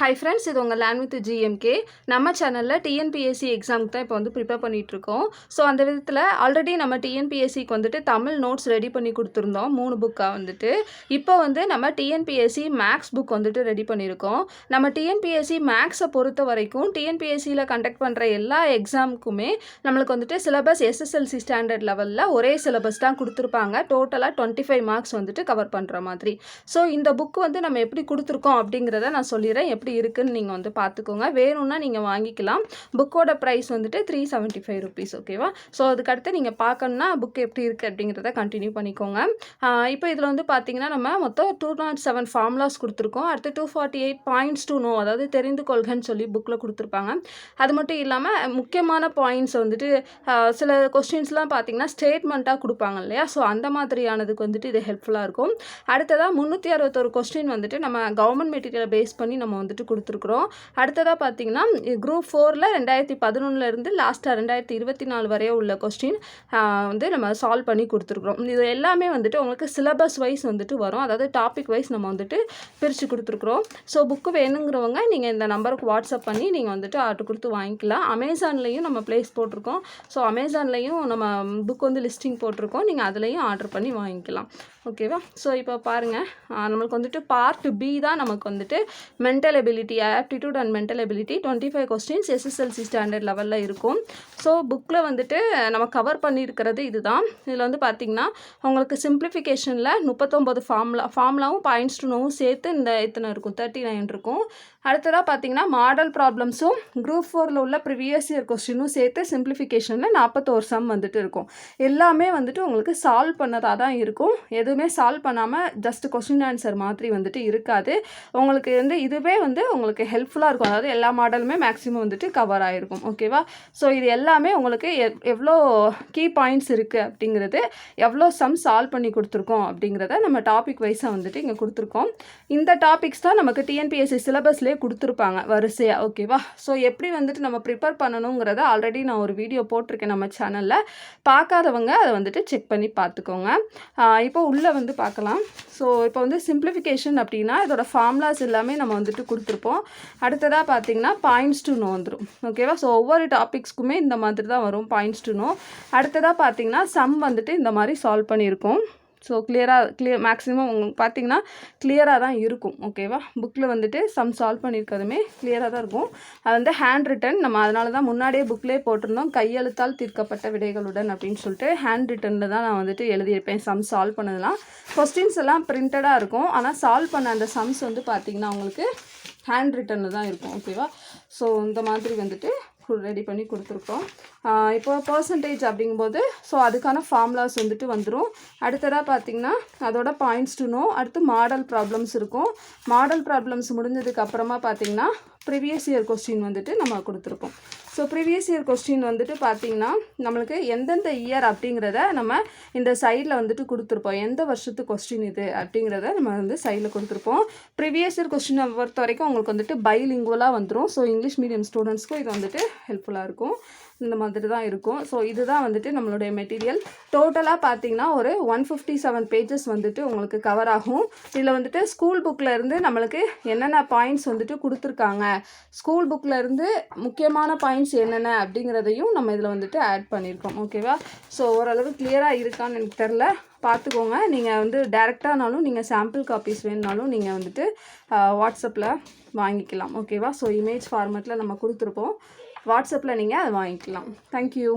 Hi friends இது உங்கள் land with GMK நம்ம சேனலில் டிஎன்பிஎஸ்சி எக்ஸாமுக்கு தான் இப்போ வந்து ப்ரிப்பேர் பண்ணிகிட்ருக்கோம் ஸோ அந்த விதத்தில் ஆல்ரெடி நம்ம டிஎன்பிஎஸ்சிக்கு வந்துட்டு தமிழ் நோட்ஸ் ரெடி பண்ணி கொடுத்துருந்தோம். மூணு புக்காக வந்துட்டு. இப்போ வந்து நம்ம டிஎன்பிஎஸ்சி மேக்ஸ் புக் வந்துட்டு ரெடி பண்ணியிருக்கோம் நம்ம டிஎன்பிஎஸ்சி மேக்ஸை பொறுத்த வரைக்கும் டிஎன்பிஎஸ்சியில் கண்டக்ட் பண்ணுற எல்லா எக்ஸாமுக்குமே நம்மளுக்கு வந்துட்டு சிலபஸ் எஸ்எஸ்எல்சி ஸ்டாண்டர்ட் லெவலில் ஒரே சிலபஸ் தான் கொடுத்துருப்பாங்க. டோட்டலாக டுவெண்ட்டி ஃபைவ் மார்க்ஸ் வந்துட்டு கவர் பண்ணுற மாதிரி. ஸோ இந்த புக் வந்து நம்ம எப்படி கொடுத்துருக்கோம் அப்படிங்கிறத நான் சொல்லிடுறேன். எப்படி இருக்குன்னு நீங்கள் வந்து பார்த்துக்கோங்க வேணும்னா நீங்கள் வாங்கிக்கலாம். புக்கோட ப்ரைஸ் வந்துட்டு த்ரீ செவன்ட்டி ஃபைவ் ருபீஸ் ஓகேவா ஸோ அதுக்கடுத்து நீங்கள் பார்க்கணுன்னா புக் எப்படி இருக்குது அப்படிங்கிறத கண்டினியூ பண்ணிக்கோங்க. இப்போ இதில் வந்து பார்த்தீங்கன்னா நம்ம மொத்தம் டூ நாட் செவன் ஃபார்முலாஸ் கொடுத்துருக்கோம். அடுத்து two forty eight points to know அதாவது தெரிந்து கொள்கன்னு சொல்லி புக்கில் கொடுத்துருப்பாங்க. அது மட்டும் இல்லாமல் முக்கியமான பாயிண்ட்ஸ் வந்துட்டு சில கொஸ்டின்ஸ்லாம் பார்த்தீங்கன்னா ஸ்டேட்மெண்ட்டாக கொடுப்பாங்க இல்லையா? ஸோ அந்த மாதிரியானதுக்கு வந்துட்டு இது ஹெல்ப்ஃபுல்லாக இருக்கும். அடுத்ததாக முந்நூற்றி அறுபத்தொரு கொஸ்டின் வந்துட்டு நம்ம கவர்மெண்ட் மெட்டீரியலை பேஸ் பண்ணி நம்ம வந்துட்டு கொடுத்துருக்குறோம். அடுத்ததாக பார்த்தீங்கன்னா குரூப் ஃபோரில் ரெண்டாயிரத்தி பதினொன்றுலேருந்து லாஸ்ட்டாக ரெண்டாயிரத்தி இருபத்தி நாலு வரைய உள்ள கொஸ்டின் வந்து நம்ம சால்வ் பண்ணி கொடுத்துருக்குறோம். இது எல்லாமே வந்துட்டு உங்களுக்கு சிலபஸ் வைஸ் வந்துட்டு வரும். அதாவது டாபிக் வைஸ் நம்ம வந்துட்டு பிரித்து கொடுத்துருக்குறோம். ஸோ புக்கு வேணுங்கிறவங்க நீங்கள் இந்த நம்பருக்கு வாட்ஸ்அப் பண்ணி நீங்கள் வந்துட்டு ஆர்டர் கொடுத்து வாங்கிக்கலாம். அமேசான்லேயும் நம்ம ப்ளேஸ் போட்டிருக்கோம். ஸோ அமேசான்லேயும் நம்ம புக் வந்து லிஸ்டிங் போட்டிருக்கோம். நீங்கள் அதுலேயும் ஆர்டர் பண்ணி வாங்கிக்கலாம். ஓகேவா ஸோ இப்போ பாருங்கள் நம்மளுக்கு வந்துட்டு பார்ட் பி தான் நமக்கு வந்துட்டு mental ability aptitude and mental ability twenty five questions SSLC standard லெவலில் இருக்கும். ஸோ புக்கில் வந்துட்டு நம்ம கவர் பண்ணியிருக்கிறது இதுதான். இதில் வந்து பார்த்திங்கன்னா உங்களுக்கு சிம்பிளிஃபிகேஷனில் முப்பத்தொம்போது ஃபார்முலா ஃபார்முலாவும் பாயிண்ட்ஸ் டூனும் சேர்த்து இந்த இத்தனை இருக்கும்? தேர்ட்டி நைன் இருக்கும். அடுத்ததாக பார்த்தீங்கன்னா மாடல் ப்ராப்ளம்ஸும் குரூப் ஃபோரில் உள்ள ப்ரிவியஸ் இயர் கொஸ்டினும் சேர்த்து சிம்பிளிஃபிகேஷனில் நாற்பத்தோரு சம் வந்துட்டு இருக்கும். எல்லாமே வந்துட்டு உங்களுக்கு சால்வ் பண்ணதாக தான் இருக்கும். எதுவுமே சால்வ் பண்ணாமல் ஜஸ்ட் கொஸ்டின் ஆன்சர் மாதிரி வந்துட்டு இருக்காது. உங்களுக்கு வந்து இதுவே வந்து உங்களுக்கு ஹெல்ப்ஃபுல்லாக இருக்கும். அதாவது எல்லா மாடலுமே மேக்ஸிமம் வந்துட்டு கவர் ஆகிருக்கும் ஓகேவா ஸோ இது எல்லாமே உங்களுக்கு எவ் எவ்வளோ கீ பாயிண்ட்ஸ் இருக்குது அப்படிங்கிறது எவ்வளோ சம் சால்வ் பண்ணி கொடுத்துருக்கோம் அப்படிங்கிறத நம்ம டாபிக் வைஸாக வந்துட்டு இங்கே கொடுத்துருக்கோம். இந்த டாபிக்ஸ் தான் நமக்கு டிஎன்பிஎஸ்சி சிலபஸ்லேயே கொடுத்துருப்பாங்க வரிசையாக ஓகேவா ஸோ எப்படி வந்துட்டு நம்ம ப்ரிப்பேர் பண்ணணுங்கிறத ஆல்ரெடி நான் ஒரு வீடியோ போட்டிருக்கேன் நம்ம சேனலில் பார்க்காதவங்க அதை வந்துட்டு செக் பண்ணி பார்த்துக்கோங்க. இப்போ உள்ளே வந்து பார்க்கலாம். ஸோ இப்போ வந்து சிம்பிளிஃபிகேஷன் அப்படின்னா இதோட ஃபார்முலாஸ் எல்லாமே நம்ம வந்துட்டு கொடுத்துருப்போம் அடுத்ததாக பார்த்தீங்கன்னா பாயிண்ட்ஸ் டு நோ வந்துடும் ஓகேவா ஸோ ஒவ்வொரு டாபிக்ஸ்க்குமே இந்த மாதிரி தான் வரும் பாயிண்ட்ஸ் டு நோ அடுத்ததாக பார்த்தீங்கன்னா சம் வந்துட்டு இந்த மாதிரி சால்வ் பண்ணியிருக்கோம். ஸோ கிளியராக கிளியர் மேக்ஸிமம் உங்களுக்கு பார்த்தீங்கன்னா கிளியராக தான் இருக்கும். ஓகேவா புக்கில் வந்துட்டு சம் சால்வ் பண்ணியிருக்கிறதுமே கிளியராக தான் இருக்கும். அது வந்து ஹேண்ட் ரிட்டன் நம்ம அதனால தான் முன்னாடியே புக்லேயே போட்டிருந்தோம். கையெழுத்தால் தீர்க்கப்பட்ட விடைகளுடன் அப்படின்னு சொல்லிட்டு ஹேண்ட் ரிட்டனில் தான் நான் வந்துட்டு எழுதியிருப்பேன். சம் சால்வ் பண்ணதெல்லாம். கொஸ்டின்ஸ் எல்லாம் பிரிண்டடாக இருக்கும். ஆனால் சால்வ் பண்ண அந்த சம்ஸ் வந்து பார்த்திங்கன்னா உங்களுக்கு ஹேண்ட் ரிட்டனில் தான் இருக்கும் ஓகேவா ஸோ இந்த மாதிரி வந்துட்டு ரெடி பண்ணி கொடுத்துருக்கோம். இப்போ பர்சன்டேஜ் அப்படிங்கும்போது ஸோ அதுக்கான ஃபார்முலாஸ் வந்துட்டு வந்துடும் அடுத்ததாக பார்த்தீங்கன்னா அதோட பாயிண்ட்ஸ் டு நோ அடுத்து மாடல் ப்ராப்ளம்ஸ் இருக்கும். மாடல் ப்ராப்ளம்ஸ் முடிஞ்சதுக்கு அப்புறமா பார்த்தீங்கன்னா ப்ரிவியஸ் இயர் கொஸ்டின் வந்துட்டு நம்ம கொடுத்துருக்கோம். ஸோ ப்ரீவியஸ் இயர் கொஸ்டின் வந்துட்டு பார்த்தீங்கன்னா நம்மளுக்கு எந்தெந்த இயர் அப்படிங்கிறத நம்ம இந்த சைடில் வந்துட்டு கொடுத்துருப்போம். எந்த வருஷத்து கொஸ்டின் இது அப்படிங்கிறத நம்ம வந்து சைடில் கொடுத்துருப்போம். ப்ரீவியஸ் இயர் கொஸ்டினை பொறுத்த வரைக்கும் உங்களுக்கு வந்துட்டு பைலிங்குவலாக வந்துடும் ஸோ இங்கிலீஷ் மீடியம் ஸ்டூடெண்ட்ஸ்க்கும் இது வந்துட்டு ஹெல்ப்ஃபுல்லாக இருக்கும். இந்த மாதிரி தான் இருக்கும். ஸோ இதுதான் வந்துட்டு நம்மளுடைய மெட்டீரியல் டோட்டலாக பார்த்தீங்கன்னா ஒரு ஒன் ஃபிஃப்டி செவன் பேஜஸ் வந்துட்டு உங்களுக்கு கவர் ஆகும். இதில் வந்துட்டு ஸ்கூல் புக்கில் இருந்து நம்மளுக்கு என்னென்ன பாயிண்ட்ஸ் வந்துட்டு கொடுத்துருக்காங்க? ஸ்கூல் புக்கில் இருந்து முக்கியமான பாயிண்ட்ஸ் என்னென்ன அப்படிங்கிறதையும் நம்ம இதில் வந்துட்டு ஆட் பண்ணியிருக்கோம். ஓகேவா ஸோ ஓரளவு கிளியராக இருக்கான்னு எனக்கு தெரில பார்த்துக்கோங்க நீங்கள் வந்து டேரெக்டானாலும் நீங்கள் சாம்பிள் காப்பீஸ் வேணுனாலும் நீங்கள் வந்துட்டு வாட்ஸ்அப்பில் வாங்கிக்கலாம். ஓகேவா ஸோ இமேஜ் ஃபார்மேட்டில் நம்ம கொடுத்துருப்போம். வாட்ஸ்அப்பில் நீங்கள் அதை வாங்கிக்கலாம். தேங்க்யூ